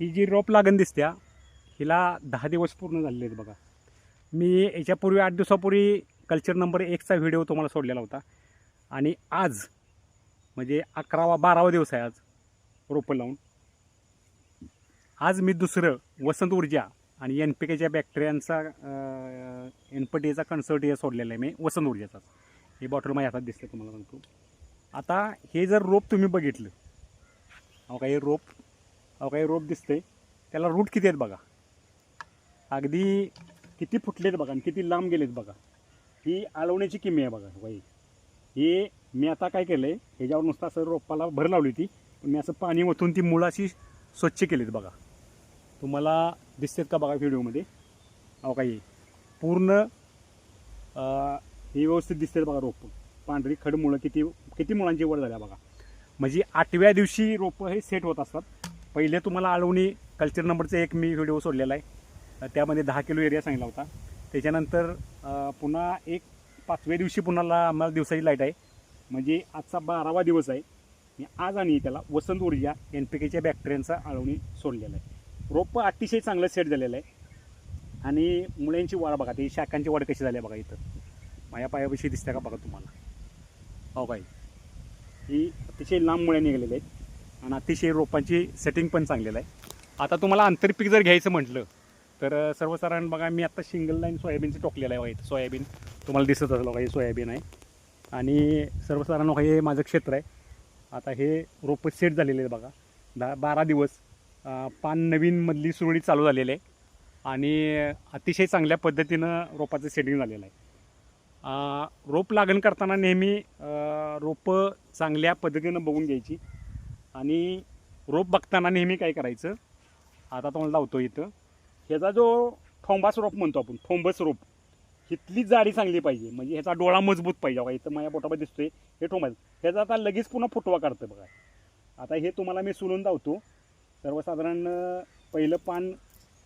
ही जी रोप लागण दिसत्या हिला दहा दिवस पूर्ण झालेले आहेत बघा. मी याच्यापूर्वी आठ दिवसापूर्वी कल्चर नंबर एकचा व्हिडिओ तुम्हाला सोडलेला होता. आणि आज म्हणजे अकरावा बारावा दिवस आहे आज रोपं लावून. आज मी दुसरं वसंत ऊर्जा आणि एन पी केच्या बॅक्टेरियांचा एन पी टीचा कन्सर्टिया सोडलेला आहे मी वसंत ऊर्जाचा. हे बॉटल माझ्या हातात दिसते तुम्हाला सांगतो. आता हे जर रोप तुम्ही बघितलं अहो काही रोप काही रोप दिसते त्याला रूट किती आहेत बघा? अगदी किती फुटलेत बघा आणि किती लांब गेलेत बघा. ही आळवण्याची किमी आहे बघा बाई. हे मी आता काय केलं आहे ह्याच्यावर नुसतं असं रोपाला भर लावली होती. पण मी असं पाणी ओतून ती मुळाशी स्वच्छ स्वच्छ केलीत बघा. तुम्हाला दिसतात का बघा व्हिडिओमध्ये? अहो काही पूर्ण हे व्यवस्थित दिसतात बघा रोप. पांढरी खड मुळं किती किती मुळांची वर झाल्या बघा. म्हणजे आठव्या दिवशी रोपं हे सेट होत असतात. पहिले तुम्हाला आळवणी कल्चर नंबरचा एक मी व्हिडिओ सोडलेला आहे. त्यामध्ये दहा किलो एरिया सांगितला होता. त्याच्यानंतर पुन्हा एक पाचव्या दिवशी पुन्हा आम्हाला दिवसाची लाइट आहे. म्हणजे आजचा बारावा दिवस आहे. मी आज आणि त्याला वसंत ऊर्जा एन पी केच्या बॅक्टेरियांचा आळवणी सोडलेला आहे. रोपं अतिशय चांगलं सेट झालेलं आहे. आणि मुळ्यांची वाढ बघा ती शाखांची वाढ कशी झाली आहे बघा इथं. माझ्या पायापाशी दिसते का बघा तुम्हाला? हो बाई. ही अतिशय लांब मुळ्या निघालेल्या आहेत. आणि अतिशय रोपांची सेटिंग पण चांगलेलं आहे. आता तुम्हाला आंतरपीक जर घ्यायचं म्हटलं तर सर्वसाधारण बघा मी आता सिंगल लाईन सोयाबीनचं टोकलेलं आहे बघा सोयाबीन तुम्हाला दिसत असलं बघा हे सोयाबीन आहे. आणि सर्वसाधारण हे माझं क्षेत्र आहे. आता हे रोपं सेट झालेले आहे बघा. दहा बारा दिवस पान नवीन मधली सुरळीत चालू झालेली आहे. आणि अतिशय चांगल्या पद्धतीनं रोपाचं सेटिंग झालेलं आहे. रोप लागण करताना नेहमी रोपं चांगल्या पद्धतीनं बघून घ्यायची. आणि रोप बघताना नेहमी काय करायचं? आता तुम्हाला लावतो इथं. ह्याचा जो ठोंबास रोप म्हणतो आपण ठोंबस रोप इथली जाडी चांगली पाहिजे. म्हणजे ह्याचा डोळा मजबूत पाहिजे. बघा इथं माझ्या बोटामध्ये दिसतोय हे ठोंबास ह्याचा आता लगेच पुन्हा फुटवा काढतं बघा. आता हे तुम्हाला मी सोलून धावतो सर्वसाधारण पहिलं पान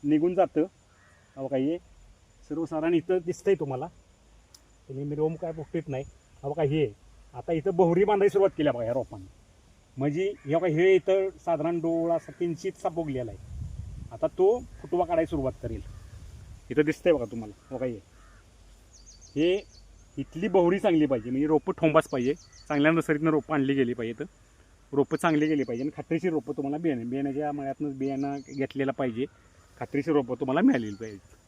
निघून जातं. अहो हे सर्वसाधारण इथं दिसतंय तुम्हाला. तुम्ही मी रोम काय फुकटीत नाही. अहो काय हे. आता इथं बहुरी बांधायला सुरुवात केली बघा ह्या रोपांनी. म्हणजे हे बघा हे इथं साधारण डोळा असा किंचितसा बोगलेला आहे. आता तो फुटवा काढायला सुरुवात करेल. इथं दिसतंय बघा तुम्हाला. हो बघा हे? हे इथली बहुरी चांगली पाहिजे. म्हणजे रोपं ठोंबाच पाहिजे. चांगल्या नर्सरीतनं रोपं आणली गेली पाहिजे तर रोपं चांगली गेली पाहिजे आणि खात्रीशीर रोपं तुम्हाला बियाणे बियाण्याच्या मळ्यातनं बियाणं घेतलेलं पाहिजे. खात्रीशीर रोपं तुम्हाला मिळालेली पाहिजे